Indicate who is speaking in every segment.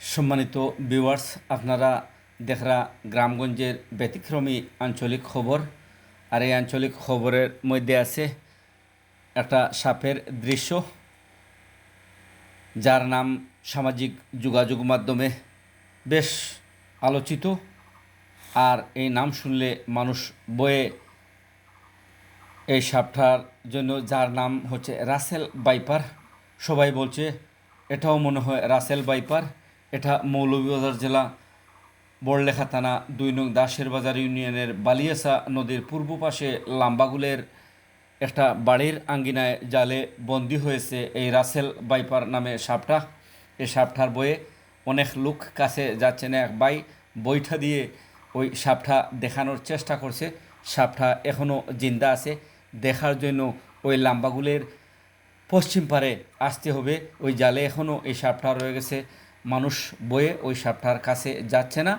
Speaker 1: সম্মানিত ভিউয়ার্স আপনারা দেখরা গ্রামগঞ্জের ব্যতিক্রমী আঞ্চলিক খবর। আর এই আঞ্চলিক খবরের মধ্যে আছে একটা সাপের দৃশ্য, যার নাম সামাজিক যোগাযোগ মাধ্যমে বেশ আলোচিত। আর এই নাম শুনলে মানুষ বয়ে এই সাপটার জন্য, যার নাম হচ্ছে রাসেল বাইপার সবাই বলছে, এটাও মনে হয় রাসেল বাইপার এটা মৌলভীবাজার জেলা, বড়লেখা থানা, দুই নং দাসের বাজার ইউনিয়নের বালিয়াসা নদীর পূর্ব পাশে লাম্বাগুলের একটা বাড়ির আঙ্গিনায় জালে বন্দি হয়েছে এই রাসেল বাইপার নামে সাপটা। এই সাপটার বয়ে অনেক লোক কাছে যাচ্ছে না, এক বাই বৈঠা দিয়ে ওই সাপটা দেখানোর চেষ্টা করছে। সাপটা এখনও জিন্দা আছে, দেখার জন্য ওই লাম্বাগুলের পশ্চিম পারে আসতে হবে। ওই জালে এখনও এই সাপটা রয়ে গেছে। মানুষ বয়ে ওই সাপটার কাছে যাচ্ছে না।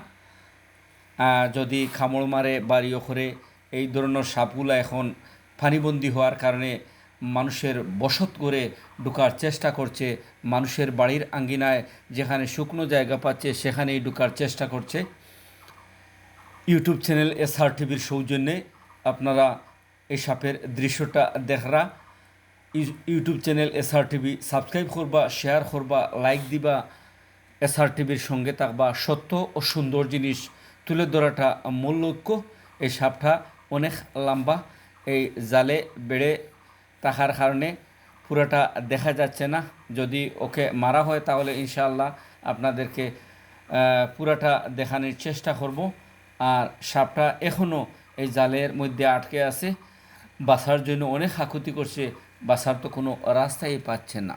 Speaker 1: যদি খামড় মারে, বাড়ি ওখরে, এই ধরনের সাপগুলো এখন ফানিবন্দি হওয়ার কারণে মানুষের বসত করে ঢুকার চেষ্টা করছে। মানুষের বাড়ির আঙ্গিনায় যেখানে শুকনো জায়গা পাচ্ছে, সেখানেই ঢুকার চেষ্টা করছে। ইউটিউব চ্যানেল এসআর টিভির সৌজন্যে আপনারা এই সাপের দৃশ্যটা দেখরা। You- YouTube channel SR TV subscribe করবা, শেয়ার করবা, লাইক দিবা। এস আর টিভির সঙ্গে থাকবা সত্য ও সুন্দর জিনিস তুলে ধরাটা মূল লক্ষ্য। এই সাপটা অনেক লম্বা, এই জালে বেড়ে থাকার কারণে পুরোটা দেখা যাচ্ছে না। যদি ওকে মারা হয় তাহলে ইনশাআল্লাহ আপনাদেরকে পুরাটা দেখানোর চেষ্টা করব। আর সাপটা এখনও এই জালের মধ্যে আটকে আছে। বাসার জন্য অনেক আকুতি করছে। বাসার তো কোনো রাস্তাই পাচ্ছে না।